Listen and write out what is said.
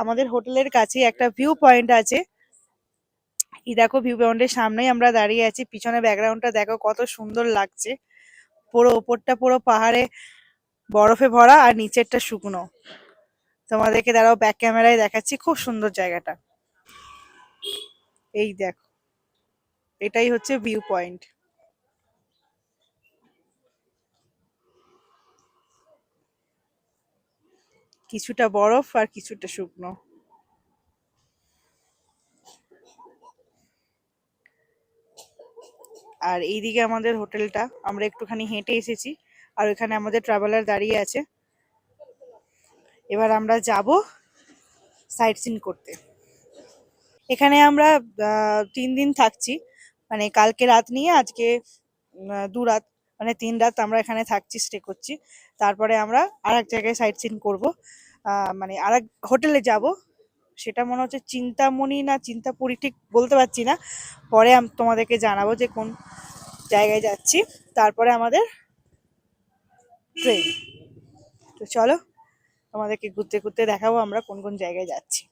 আমাদের হোটেলের কাছে একটা ভিউ পয়েন্ট আছে। এই দেখো ভিউ পয়েন্টের সামনেই আমরা দাঁড়িয়ে আছি, পিছনে ব্যাকগ্রাউন্ডটা দেখো কত সুন্দর লাগছে। পুরো ওপরটা পুরো পাহাড়ে বরফে ভরা আর নিচেরটা শুকনো। তোমাদেরকে দাঁড়াও ব্যাক ক্যামেরায় দেখাচ্ছি, খুব সুন্দর জায়গাটা। এই দেখো, এটাই হচ্ছে ভিউ পয়েন্ট কিছুটা বরফ আর কিছুটা শুকনো। আর এইদিকে আমাদের হোটেলটা, আমরা একটুখানি হেঁটে এসেছি, আর ওখানে আমাদের ট্রাভেলার দাঁড়িয়ে আছে। এবার আমরা যাব সাইট সিন করতে। এখানে আমরা তিন দিন থাকছি মানে কালকে রাত নিয়ে আজকে দু রাত। মানে তিন রাত আমরা এখানে থাকছি স্টে করছি। তারপরে আমরা আর এক জায়গায় সাইট সিন করব। মানে আর এক হোটেলে যাব। সেটা মনে হচ্ছে চিন্তামণি না চিন্তাপুরি ঠিক বলতে পারছি না। পরে তোমাদেরকে জানাব যে কোন জায়গায় যাচ্ছি। তারপরে আমাদের ট্রেন তো চলো তোমাদেরকে ঘুরতে ঘুরতে দেখাবো আমরা কোন কোন জায়গায় যাচ্ছি।